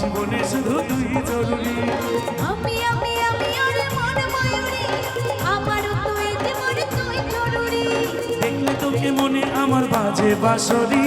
জীবনে শুধু তুই জরুরি। আমি আমার তুই জীবনে তুই জরুরি দেখলে তোকে মনে আমার বাজে বাসরি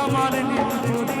আমার নীলপুরী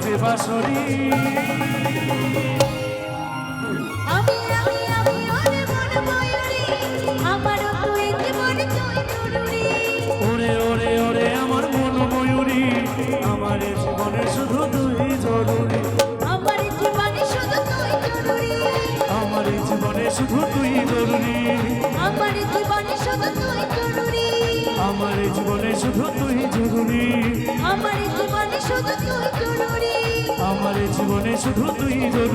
বাজে বাঁশরী। আমার জীবনে শুধু তুই জরুরি। আমার জীবনে শুধু তুই জরুরি। আমার জীবনে শুধু তুই জরুরি।